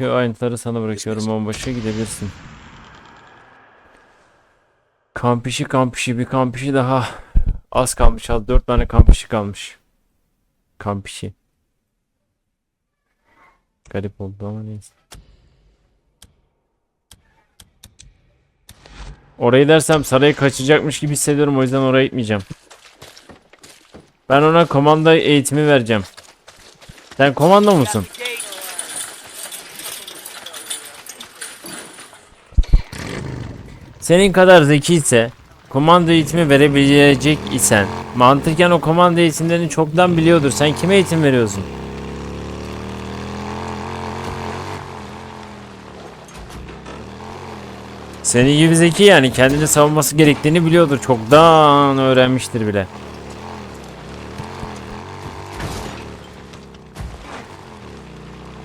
Gerekiyor. Ayrıntıları sana bırakıyorum. Onbaşı gidebilirsin. Kamp işi kamp işi bir kamp işi daha. Az kalmış az. Dört tane kamp işi kalmış. Kamp işi. Garip oldu ama neyse. Orayı dersem saraya kaçacakmış gibi hissediyorum o yüzden oraya gitmeyeceğim. Ben ona komando eğitimi vereceğim. Sen komando musun? Senin kadar zeki ise komando eğitimi verebilecek isen mantıken o komando eğitimlerini çoktan biliyordur. Sen kime eğitim veriyorsun? Senin gibi zeki yani kendini savunması gerektiğini biliyordur. Çoktan öğrenmiştir bile.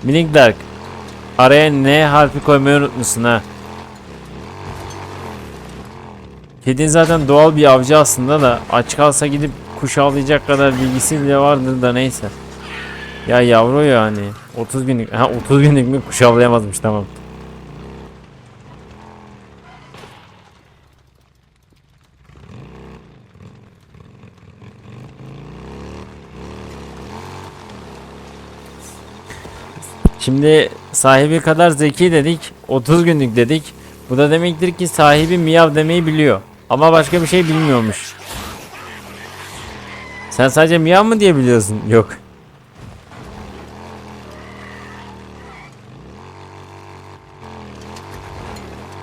Minik Dark. Araya N harfi koymayı unutmuşsun ha. Kedin zaten doğal bir avcı aslında da aç kalsa gidip kuş avlayacak kadar bilgisi bile vardır da neyse. Ya yavru yani 30 günlük ha 30 günlük mü kuş avlayamazmış tamam. Şimdi sahibi kadar zeki dedik 30 günlük dedik. Bu da demektir ki sahibi miyav demeyi biliyor. Ama başka bir şey bilmiyormuş. Sen sadece miyav mı diye biliyorsun? Yok.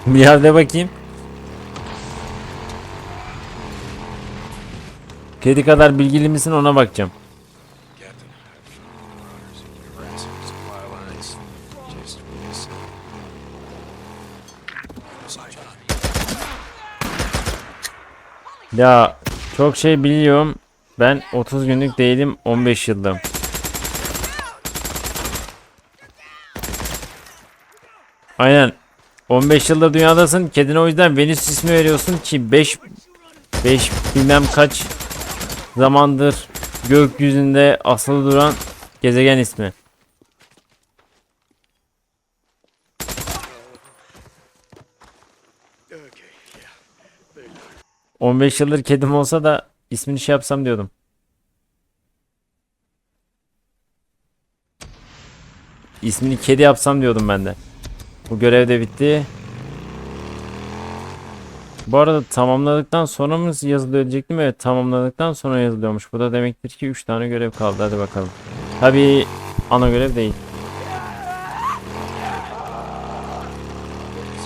Miyav de bakayım. Kedi kadar bilgili misin ona bakacağım. Ya çok şey biliyorum. Ben 30 günlük değilim 15 yıldım. Aynen. 15 yıldır dünyadasın. Kedine o yüzden Venüs ismi veriyorsun ki 5 5 bilmem kaç zamandır gökyüzünde asılı duran gezegen ismi. 15 yıldır kedim olsa da ismini şey yapsam diyordum. İsmini kedi yapsam diyordum ben de. Bu görev de bitti. Bu arada tamamladıktan sonra mı yazılıyor diyecektim. Evet tamamladıktan sonra yazılıyormuş. Bu da demektir ki 3 tane görev kaldı. Hadi bakalım. Tabii ana görev değil.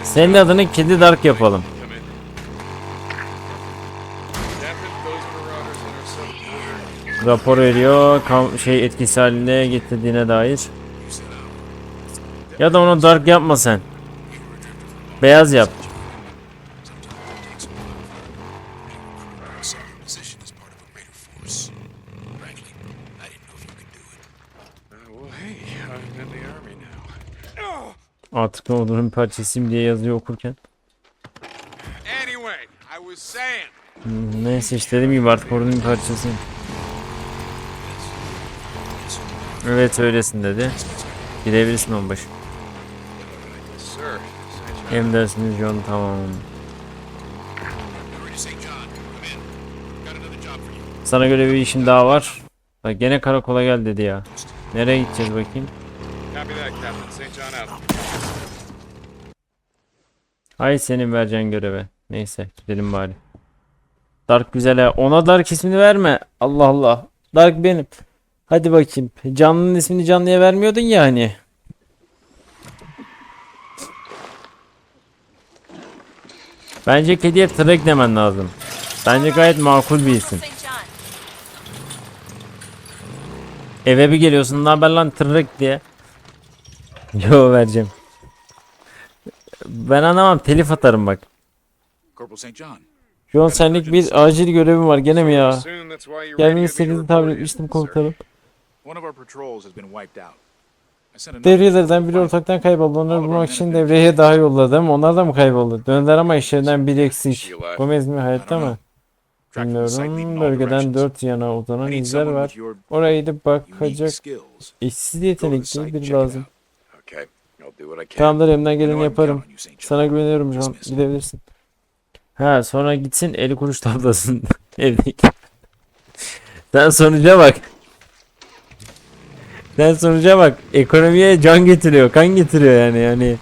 Senin adını Kedi Dark yapalım. Rapor veriyor. Kam şey etkisi haline getirdiğine dair. Ya da onu dark yapma sen. Beyaz yap. Artık ordunun parçasıyım diye yazıyor okurken. Neyse işte dediğim gibi artık ordunun parçasıyım. Evet öylesin dedi. Gidebilirsin onbaşı. St. John. Tamam. Sana göre bir işim daha var. Bak gene karakola gel dedi ya. Nereye gideceğiz bakayım? Hay senin vereceğin göreve. Neyse gidelim bari. Dark güzel ha. Ona Dark ismini verme. Allah Allah. Dark benim. Hadi bakayım. Canlının ismini canlıya vermiyordun ya hani. Bence kediye Trek demen lazım. Bence gayet makul bir isim. Eve bir geliyorsun ne haber lan Trek diye. Yo vereceğim. Ben anlamam telif atarım bak. John. Senlik bir acil görevim var gene mi ya? Gelmeyi istediğinizi tahmin etmiştim komutanım. Devriyelerden biri ortaktan kayboldu. Onları bulmak için devreye daha yolladım. Onlar da mı kayboldu? Döndüler ama işlerinden biri eksik. Gomez mi hayatta mı? Bilmiyorum. Bölgeden dört yana uzanan izler var. Oraya gidip bakacak the yetenekli biri lazım. out. Okay, I'll do what I can. Tamamdır elimden geleni yaparım. Sana güveniyorum. Dismiss. Gidebilirsin. Ha sonra gitsin eli kuruş tablasın evdeki. Sen sonuca bak. Sen sonuca bak. Ekonomiye can getiriyor, kan getiriyor yani yani.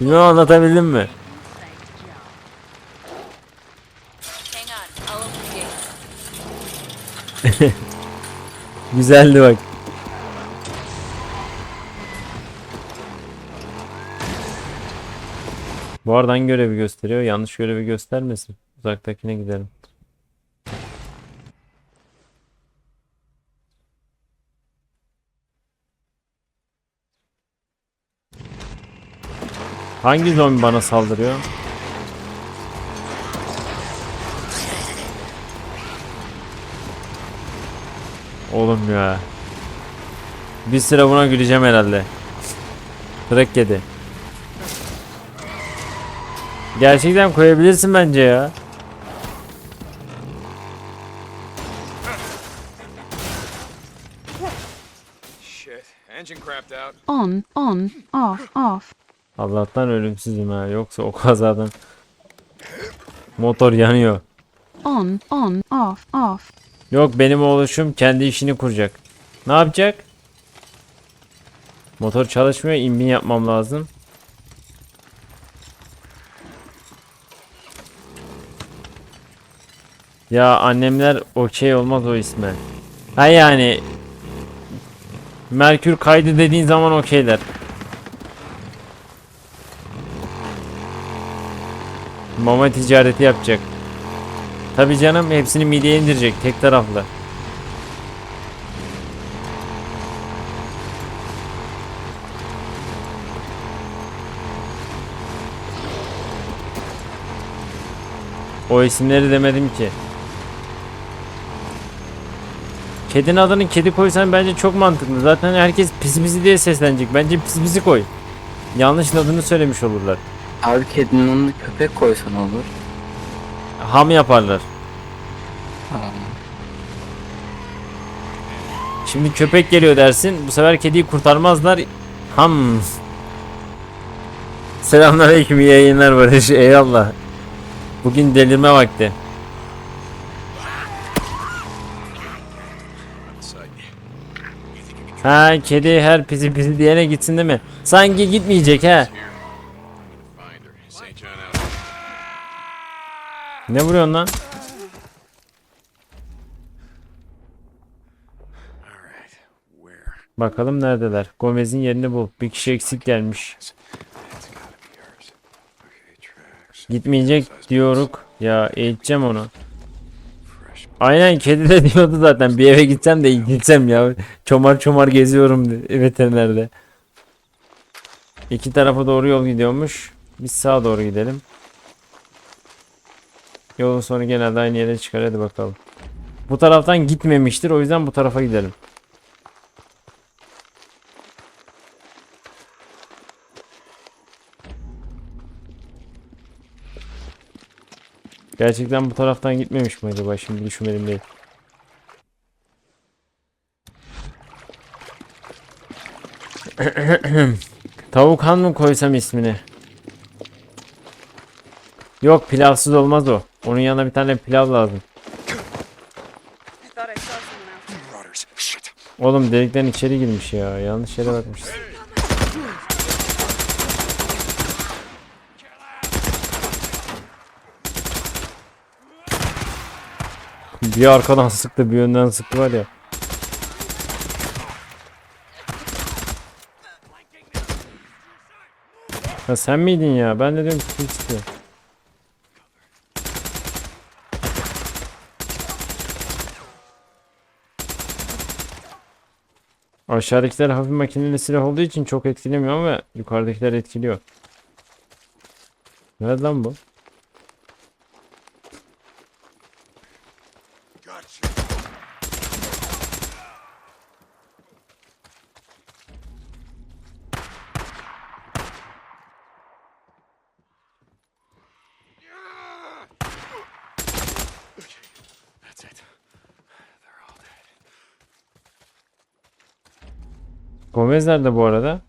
Bilmem anlatabildim mi? Güzeldi bak. Bu arada hangi görevi gösteriyor? Yanlış görevi göstermesin. Uzaktakine gidelim. Hangi zombi bana saldırıyor? Oğlum ya. Bir sıra buna güleceğim herhalde. Kırık kedi. Gerçekten koyabilirsin bence ya. Shit. Engine crapped out. On, on, off, off. Allah'tan ölümsüzüm ha. Yoksa o kazadan motor yanıyor. On, on, off, off. Yok benim oluşum kendi işini kuracak. Ne yapacak? Motor çalışmıyor. inbin yapmam lazım. Ya annemler okey olmaz o isme. Ha yani Merkür kaydı dediğin zaman okeyler. Mama ticareti yapacak. Tabi canım hepsini mideye indirecek tek taraflı. O isimleri demedim ki. Kedinin adını kedi koysan bence çok mantıklı. Zaten herkes pis pisi diye seslenecek. Bence pis pisi koy. Yanlış adını söylemiş olurlar. Abi kedinin adını köpek koysan olur. Ham yaparlar. Şimdi köpek geliyor dersin. Bu sefer kediyi kurtarmazlar. Ham. Selamünaleyküm iyi yayınlar Barış. Eyvallah. Bugün delirme vakti. Ha kedi her pisi pisi diyene gitsin değil mi? Sanki gitmeyecek ha. Find her. St. John out. Ne vuruyorsun lan? Bakalım neredeler. Gomez'in yerini bul. Bir kişi eksik gelmiş. Gitmeyecek diyoruk. Ya eğiteceğim onu. Aynen kedi de diyordu zaten bir eve gitsem de gitsem ya. Çomar çomar geziyorum de- veterinerde. İki tarafa doğru yol gidiyormuş. Biz sağa doğru gidelim. Yolun sonu genelde aynı yere çıkar hadi bakalım. Bu taraftan gitmemiştir o yüzden bu tarafa gidelim. Gerçekten bu taraftan gitmemiş mi acaba şimdi düşünmedim değil. Tavuk han mı koysam ismini? Yok pilavsız olmaz o. Onun yanına bir tane pilav lazım. Oğlum delikten içeri girmiş ya. Yanlış yere bakmışız. Bir arkadan sıktı, bir yönden sıktı var ya. Ha sen miydin ya? Ben de diyorum ki Aşağıdakiler hafif makineli silah olduğu için çok etkilemiyor ama yukarıdakiler etkiliyor. Nerede lan bu? Gomez nerede bu arada?